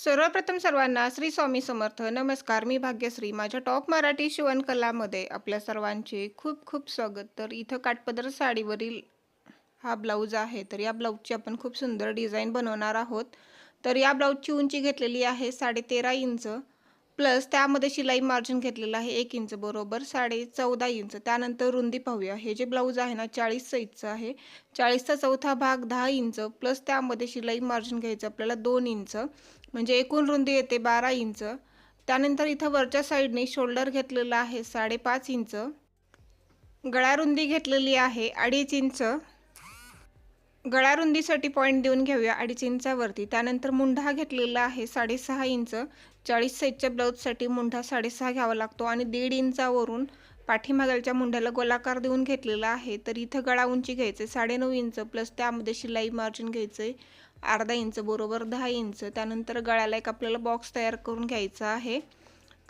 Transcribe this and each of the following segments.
सर्वप्रथम सर्वांना श्री स्वामी समर्थ. नमस्कार मी भाग्यश्री. माझ्या टॉप मराठी शिवणकलामध्ये आपल्या सर्वांचे खूप खूप स्वागत. तर इथं काठपदर साडीवरील हा ब्लाऊज आहे तर या ब्लाऊजची आपण खूप सुंदर डिझाईन बनवणार आहोत. तर या ब्लाऊजची उंची घेतलेली आहे साडेतेरा इंच. प्लस त्यामध्ये शिलाई मार्जिन घेतलेलं आहे एक इंच बरोबर साडे चौदा इंच. त्यानंतर रुंदी पाहूया. हे जे ब्लाऊज आहे ना चाळीस साईजचं आहे. चाळीसचा चौथा भाग दहा इंच. प्लस त्यामध्ये शिलाई मार्जिन घ्यायचं आपल्याला दोन इंच. म्हणजे एकूण रुंदी येते बारा इंच. त्यानंतर इथं वरच्या साईडने शोल्डर घेतलेलं आहे साडेपाच इंच. गळा रुंदी घेतलेली आहे अडीच इंच. गळा रुंदीसाठी पॉईंट देऊन घेऊया अडीच इंचावरती त्यानंतर मुंढा घेतलेला आहे साडेसहा इंच. चाळीस साईजच्या ब्लाऊजसाठी मुंढा साडेसहा घ्यावा लागतो आणि दीड इंचावरून पाठीमागालच्या मुंढ्याला गोलाकार देऊन घेतलेला आहे. तर इथं गळा उंची घ्यायचं आहे साडेनऊ इंच प्लस त्यामध्ये शिलाई मार्जिन घ्यायचं आहे अर्धा इंच बरोबर दहा इंच. त्यानंतर गळ्याला एक आपल्याला बॉक्स तयार करून घ्यायचा आहे.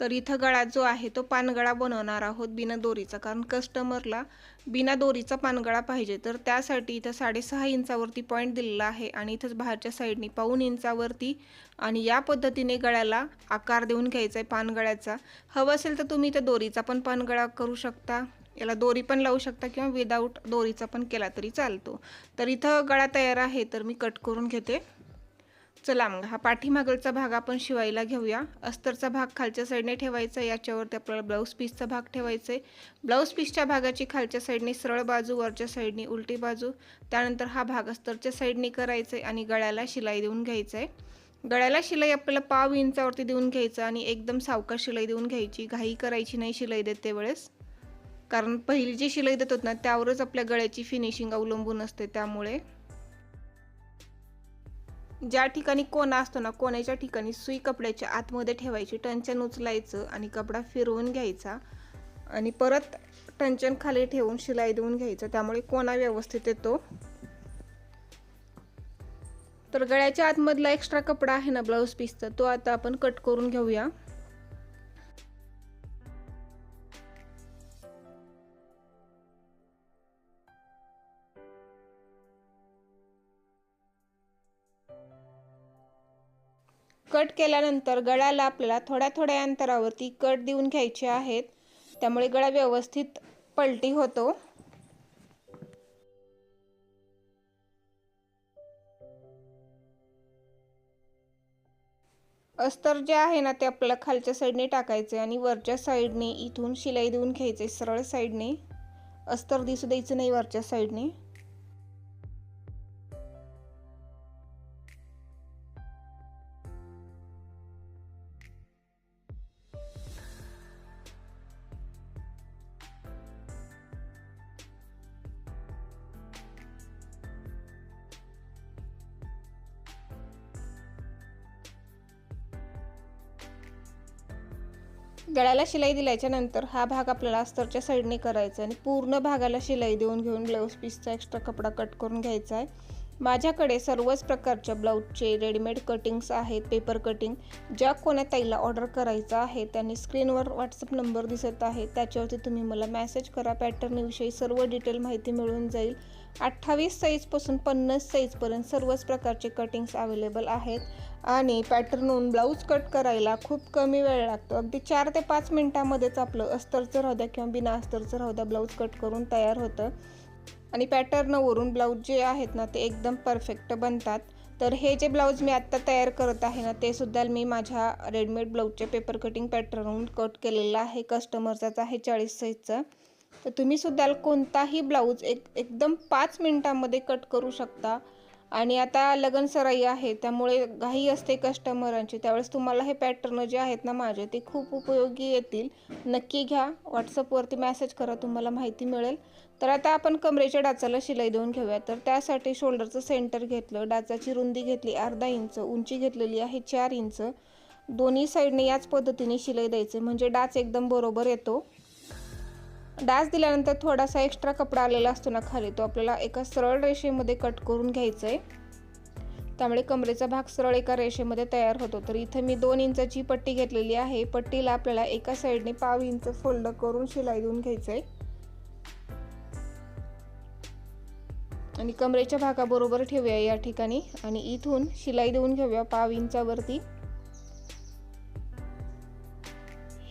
तर इथं गळा जो आहे तो पानगळा बनवणार आहोत बिना दोरीचा कारण कस्टमरला बिना दोरीचा पानगळा पाहिजे. तर त्यासाठी इथं साडेसहा इंचावरती पॉईंट दिलेला आहे आणि इथंच बाहेरच्या साईडनी पाऊन इंचावरती आणि या पद्धतीने गळ्याला आकार देऊन घ्यायचा आहे पानगळ्याचा. हवं असेल तर तुम्ही इथं दोरीचा पण पानगळा करू शकता. याला दोरी पण लावू शकता किंवा विदाऊट दोरीचा पण केला तरी चालतो. तर इथं गळा तयार आहे तर मी कट करून घेते. चला मग हा पाठीमागलचा भाग आपण शिवायला घेऊया. अस्तरचा भाग खालच्या साईडने ठेवायचा याच्यावरती आपल्याला ब्लाऊज पीसचा भाग ठेवायचा. आहे ब्लाऊज पीसच्या भागाची खालच्या साईडने सरळ बाजू वरच्या साईडने उलटी बाजू. त्यानंतर हा भाग अस्तरच्या साईडने करायचा आहे आणि गळ्याला शिलाई देऊन घ्यायचं. आहे गळ्याला शिलाई आपल्याला पाव इंचावरती देऊन घ्यायचं आणि एकदम सावकाश शिलाई देऊन घ्यायची. घाई करायची नाही शिलाई देते वेळेस. कारण पहिली जी शिलाई देत होत ना त्यावरच आपल्या गळ्याची फिनिशिंग अवलंबून असते त्यामुळे. ज्या ठिकाणी कोणा असतो ना कोणाच्या ठिकाणी सुई कपड्याच्या आतमध्ये ठेवायची टंचन उचलायचं आणि कपडा फिरवून घ्यायचा आणि परत टंचन खाली ठेवून शिलाई देऊन घ्यायचं. त्यामुळे कोणा व्यवस्थित येतो? तर गळ्याच्या आतमधला एक्स्ट्रा कपडा आहे ना ब्लाऊज पीसचा तो आता आपण कट करून घेऊया. कट केल्यानंतर गळ्याला आपल्याला थोड्या थोड्या अंतरावरती कट देऊन घ्यायचे आहेत. त्यामुळे गळा व्यवस्थित पलटी होतो. अस्तर जे आहे ना ते आपल्याला खालच्या साईडने टाकायचे आणि वरच्या साईडने इथून शिलाई देऊन घ्यायचे सरळ साईडने. अस्तर दिसू द्यायचं नाही वरच्या साईडने. गळ्याला शिलाई दिल्याच्या नंतर हा भाग आपल्याला अस्तरच्या साईडने करायचा आहे. आणि पूर्ण भागाला शिलाई देऊन घेऊन ब्लाऊज पीसचा एक्स्ट्रा कपडा कट करून घ्यायचा आहे. माझ्याकडे सर्वच प्रकारच्या ब्लाऊजचे रेडीमेड कटिंग्स आहेत पेपर कटिंग. ज्या कोण्या ताईला ऑर्डर करायचं आहे त्यांनी स्क्रीनवर व्हॉट्सअप नंबर दिसत आहे. त्याच्यावरती तुम्ही मला मेसेज करा. पॅटर्नविषयी सर्व डिटेल माहिती मिळून जाईल. अठ्ठावीस साईजपासून पन्नास साईजपर्यंत सर्वच प्रकारचे कटिंग्स अवेलेबल आहेत. आणि पॅटर्नहून ब्लाऊज कट करायला खूप कमी वेळ लागतो. अगदी चार ते पाच मिनटामध्येच आपलं अस्तरचं राहू द्या किंवा बिना अस्तरचं राहू द्या ब्लाऊज कट करून तयार होतं. आणि पॅटर्नवरून ब्लाऊज जे आहेत ना ते एकदम परफेक्ट बनतात. तर हे जे ब्लाऊज मी आत्ता तयार करत आहे ना ते सुद्धा मी माझ्या रेडीमेड ब्लाऊजच्या पेपर कटिंग पॅटर्नवरून कट केलेलं आहे. कस्टमरचाच आहे चाळीस साईजचा तर तुम्ही सुद्धा कोणताही ब्लाऊज एक एकदम पाच मिनटामध्ये कट करू शकता. आणि आता लगन सराई आहे त्यामुळे घाई असते कस्टमरांची त्यावेळेस तुम्हाला हे पॅटर्न जे आहेत ना माझे ते खूप उपयोगी येतील. नक्की घ्या. व्हॉट्सअपवरती मॅसेज करा तुम्हाला माहिती मिळेल. तर आता आपण कमरेच्या डाचाला शिलाई देऊन घेऊया तर त्यासाठी शोल्डरचं सेंटर घेतलं डाचाची रुंदी घेतली अर्धा इंच उंची घेतलेली आहे चार इंच. दोन्ही साईडने याच पद्धतीने शिलाई द्यायचे. म्हणजे डाच एकदम बरोबर येतो. डास दिल्यानंतर थोडासा एक्स्ट्रा कपडा आलेला असतो ना खाली तो आपल्याला एका सरळ रेषेमध्ये कट करून घ्यायचा आहे त्यामुळे कमरेचा भाग सरळ एका रेषेमध्ये तयार होतो. तर इथं मी दोन इंचाची पट्टी घेतलेली आहे. पट्टीला आपल्याला एका साईडने पाव इंच फोल्ड करून शिलाई देऊन घ्यायचं आहे आणि कमरेच्या भागाबरोबर ठेवूया या ठिकाणी. आणि इथून शिलाई देऊन घेऊया पाव इंचावरती.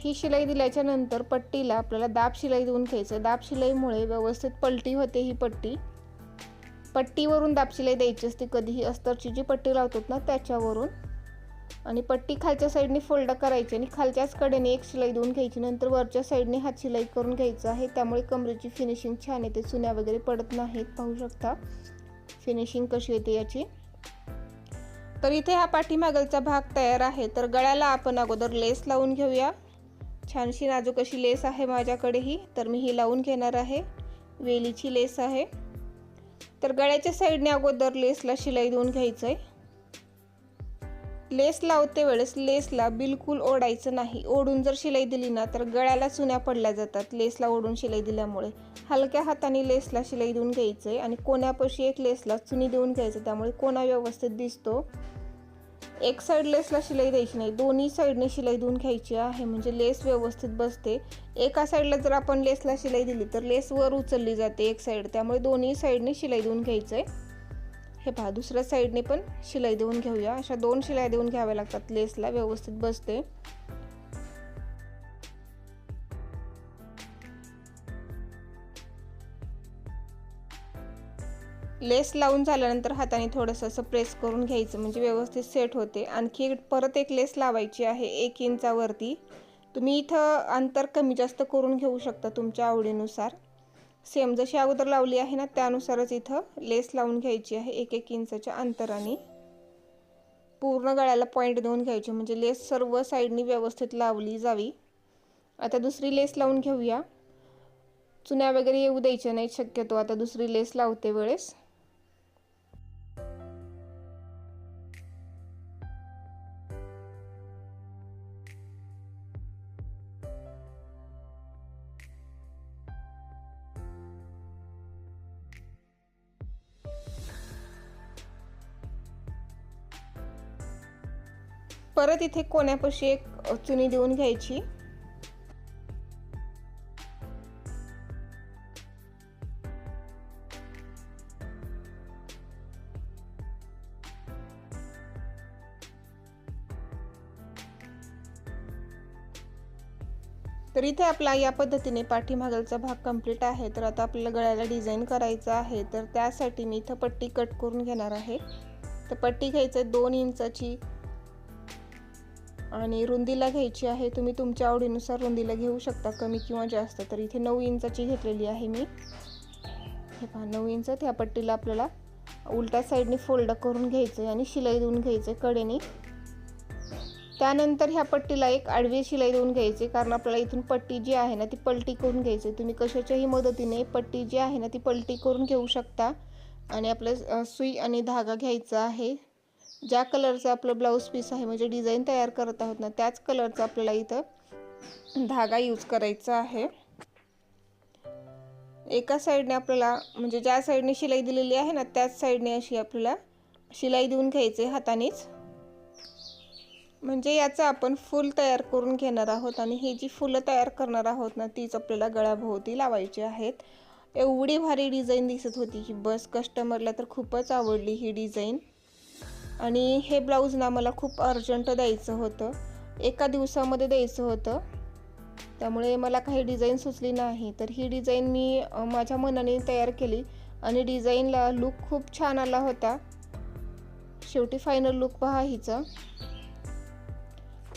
ही शिलाई दिल्याच्या नंतर पट्टीला आपल्याला दाब शिलाई देऊन घ्यायचं. दाब शिलाईमुळे व्यवस्थित पलटी होते ही पट्टी. पट्टीवरून दाब शिलाई द्यायची असते कधीही. अस्तरची जी पट्टी लावतात ना त्याच्यावरून. आणि पट्टी खालच्या साईडने फोल्ड करायची आणि खालच्याच कडेने एक शिलाई देऊन घ्यायची. नंतर वरच्या साईडने हात शिलाई करून घ्यायचं आहे. त्यामुळे कमरेची फिनिशिंग छान येते. चुन्या वगैरे पडत नाहीत पाहू शकता. फिनिशिंग कशी येते याची. तर इथे हा पाठीमागलचा भाग तयार आहे. तर गळ्याला आपण अगोदर लेस लावून घेऊया. छानशी नाजूक अशी लेस आहे माझ्याकडे ही तर मी ही लावून घेणार आहे. वेलीची लेस आहे. तर गळ्याच्या साईडने अगोदर लेसला शिलाई देऊन घ्यायचं आहे लेस लावते वेळेस लेसला बिलकुल ओढायचं नाही. ओढून जर शिलाई दिली ना तर गळ्याला चुन्या पडल्या जातात लेसला ओढून शिलाई दिल्यामुळे. हलक्या हाताने लेसला शिलाई देऊन घ्यायचं आहे आणि कोण्यापाशी एक लेसला चुनी देऊन घ्यायचं त्यामुळे कोणा व्यवस्थित दिसतो. एक साईड लेसला शिलाई द्यायची नाही. दोन्ही साईडने शिलाई देऊन घ्यायची आहे. म्हणजे लेस व्यवस्थित बसते. एका साईडला जर आपण लेसला शिलाई दिली तर लेस वर उचलली जाते एक साईड त्यामुळे दोन्ही साईडने शिलाई देऊन घ्यायचं आहे हे पहा दुसऱ्या साईडने पण शिलाई देऊन घेऊया. अशा दोन शिलाई देऊन घ्याव्या लागतात. लेसला व्यवस्थित बसते. लेस लावून झाल्यानंतर हाताने थोडंसं असं प्रेस करून घ्यायचं म्हणजे व्यवस्थित सेट होते. आणखी परत एक लेस लावायची आहे एक इंचावरती. तुम्ही इथं अंतर कमी जास्त करून घेऊ शकता तुमच्या आवडीनुसार. सेम जशी अगोदर लावली आहे ना त्यानुसारच इथं लेस लावून घ्यायची आहे एक एक इंचाच्या अंतराने. पूर्ण गळ्याला पॉईंट देऊन घ्यायची म्हणजे लेस सर्व साईडनी व्यवस्थित लावली जावी. आता दुसरी लेस लावून घेऊया. चुन्या वगैरे येऊ द्यायच्या नाहीत शक्यतो आता दुसरी लेस लावते वेळेस. परत इथे कोण्यापाशी एक चुनी देऊन घ्यायची. तर इथे आपला या पद्धतीने पाठीमागलचा भाग कंप्लीट आहे. तर आता आपल्याला गळ्याला डिझाईन करायचं आहे. तर त्यासाठी मी इथं पट्टी कट करून घेणार आहे. तर पट्टी घ्यायचं दोन इंचाची आणि रुंदीला घ्यायची आहे. तुम्ही तुमच्या आवडीनुसार रुंदीला घेऊ शकता. कमी किंवा जास्त. तर इथे नऊ इंचाची घेतलेली आहे मी. हे पहा नऊ इंच. त्या पट्टीला आपल्याला उलट्या साईडने फोल्ड करून घ्यायचं आहे आणि शिलाई देऊन घ्यायचं आहे कडेने. त्यानंतर ह्या पट्टीला एक आडवी शिलाई देऊन घ्यायची कारण आपल्याला इथून पट्टी जी आहे ना ती पलटी करून घ्यायची तुम्ही कशाच्याही मदतीने पट्टी जी आहे ना ती पलटी करून घेऊ शकता. आणि आपलं सुई आणि धागा घ्यायचा आहे. ज्या कलरचं आपलं ब्लाऊज पीस आहे म्हणजे डिझाईन तयार करत आहोत ना त्याच कलरचा आपल्याला इथं धागा यूज करायचा आहे. एका साईडने आपल्याला म्हणजे ज्या साईडने शिलाई दिलेली आहे ना त्याच साईडने अशी आपल्याला शिलाई देऊन घ्यायचे हातानेच. म्हणजे याचं आपण फूल तयार करून घेणार आहोत आणि ही जी फुलं तयार करणार आहोत ना तीच आपल्याला गळ्याभोवती लावायची आहेत. एवढी भारी डिझाईन दिसत होती की बस कस्टमरला तर खूपच आवडली ही डिझाईन. आणि हे ब्लाऊज ना मला खूप अर्जंट द्यायचं होतं. एका दिवसामध्ये द्यायचं होतं. त्यामुळे मला काही डिझाईन सुचली नाही. तर ही डिझाईन मी माझ्या मनाने तयार केली आणि डिझाईनला लुक खूप छान आला होता. शेवटी फायनल लुक पहा हिचं.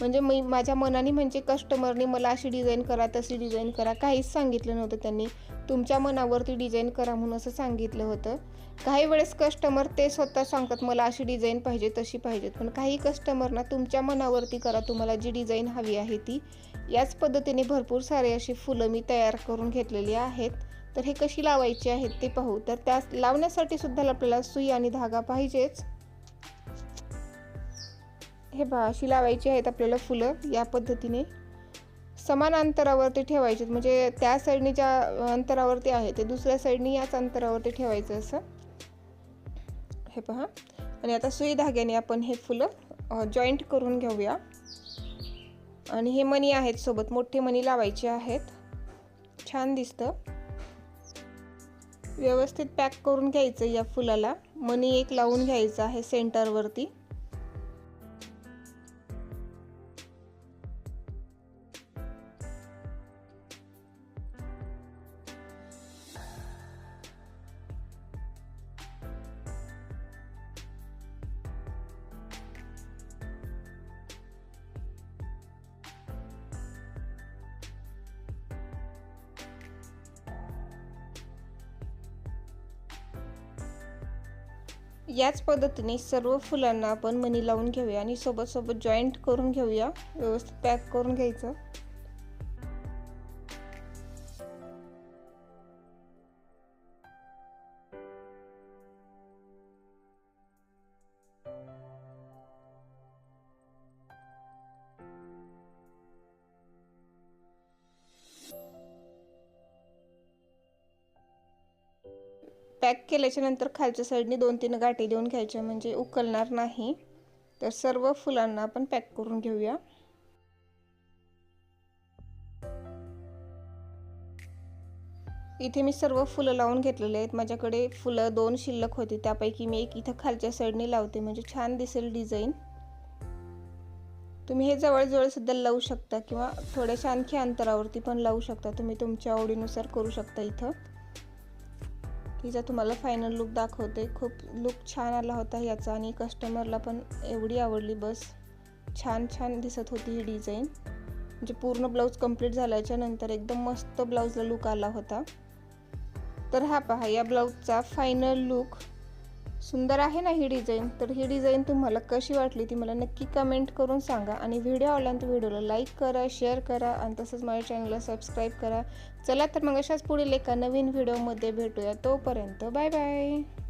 म्हणजे मी माझ्या मनाने म्हणजे कस्टमरने मला अशी डिझाईन करा तशी डिझाईन करा. काहीच सांगितलं नव्हतं त्यांनी. तुमच्या मनावरती डिझाईन करा म्हणून असं सांगितलं होतं. काही वेळेस कस्टमर ते स्वतः सांगतात मला अशी डिझाईन पाहिजे तशी पाहिजेत पण काही कस्टमरना तुमच्या मनावरती करा तुम्हाला जी डिझाईन हवी आहे ती. याच पद्धतीने भरपूर सारे अशी फुलं मी तयार करून घेतलेली आहेत. तर हे कशी लावायची आहेत ते पाहू. तर त्या लावण्यासाठी सुद्धा आपल्याला सुई आणि धागा पाहिजेच. हे बा अशी लावायची आहेत आपल्याला फुलं या पद्धतीने. समान अंतरावरती ठेवायचे म्हणजे त्या साईडने ज्या अंतरावरती आहे ते दुसऱ्या साईडने याच अंतरावरती ठेवायचं असं. हे पहा. आणि आता सुई धाग्याने आपण हे फुलं जॉईंट करून घेऊया. आणि हे मणी आहेत सोबत मोठे मणी लावायचे आहेत. छान दिसतं. व्यवस्थित पॅक करून घ्यायचं या फुलाला. मनी एक लावून घ्यायचं आहे सेंटरवरती याच पद्धतीने सर्व फुलांना आपण मनी लावून घेऊया आणि सोबत सोबत जॉईंट करून घेऊया. व्यवस्थित पॅक करून घ्यायचं. पॅक केल्याच्यानंतर खालच्या साईडने दोन तीन गाठी देऊन घ्यायच्या म्हणजे उकलणार नाही. तर सर्व फुलांना आपण पॅक करून घेऊया. इथे मी सर्व फुलं लावून घेतलेले आहेत. माझ्याकडे फुलं दोन शिल्लक होती. त्यापैकी मी एक इथं खालच्या साईडने लावते. म्हणजे छान दिसेल डिझाईन. तुम्ही हे जवळजवळ सुद्धा लावू शकता किंवा थोड्याशा आणखी अंतरावरती पण लावू शकता. तुम्ही तुमच्या आवडीनुसार करू शकता इथं. तिचा तुम्हाला फायनल लुक दाखवते खूप लुक छान आला होता याचा आणि कस्टमरला पण एवढी आवडली. बस छान छान दिसत होती ही डिझाईन म्हणजे पूर्ण ब्लाऊज कंप्लीट झाल्याच्यानंतर एकदम मस्त ब्लाऊजला लुक आला होता. तर हा पहा या ब्लाऊजचा फायनल लुक सुंदर आहे ना ही डिझाईन? तर ही डिझाईन तुम्हाला कशी वाटली ती मला नक्की कमेंट करून सांगा आणि व्हिडिओ आवडल्यानंतर व्हिडिओला लाईक करा शेअर करा आणि तसंच माझ्या चॅनलला सबस्क्राईब करा. चला तर मग अशाच पुढील एका नवीन व्हिडिओमध्ये भेटूया. तोपर्यंत बाय बाय.